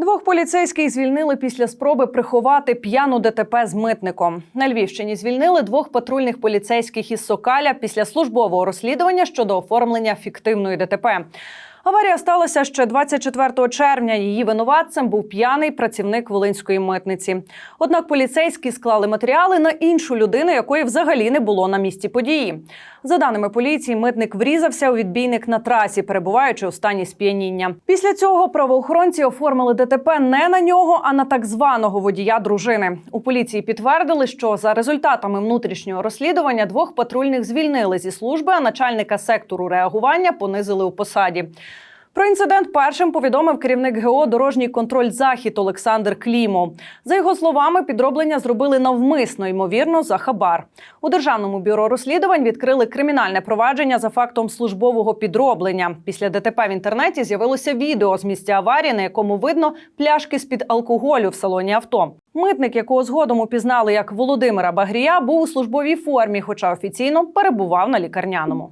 Двох поліцейських звільнили після спроби приховати п'яну ДТП з митником. На Львівщині звільнили двох патрульних поліцейських із Сокаля після службового розслідування щодо оформлення фіктивної ДТП. Аварія сталася ще 24 червня. Її винуватцем був п'яний працівник Волинської митниці. Однак поліцейські склали матеріали на іншу людину, якої взагалі не було на місці події. За даними поліції, митник врізався у відбійник на трасі, перебуваючи у стані сп'яніння. Після цього правоохоронці оформили ДТП не на нього, а на так званого водія дружини. У поліції підтвердили, що за результатами внутрішнього розслідування двох патрульних звільнили зі служби, а начальника сектору реагування понизили у посаді. Про інцидент першим повідомив керівник ГО дорожній контроль захід Олександр Клімо. За його словами, підроблення зробили навмисно, ймовірно, за хабар. У державному бюро розслідувань відкрили кримінальне провадження за фактом службового підроблення. Після ДТП в інтернеті з'явилося відео з місця аварії, на якому видно пляшки з під алкоголю в салоні авто. Митник, якого згодом упізнали як Володимира Багрія, був у службовій формі, хоча офіційно перебував на лікарняному.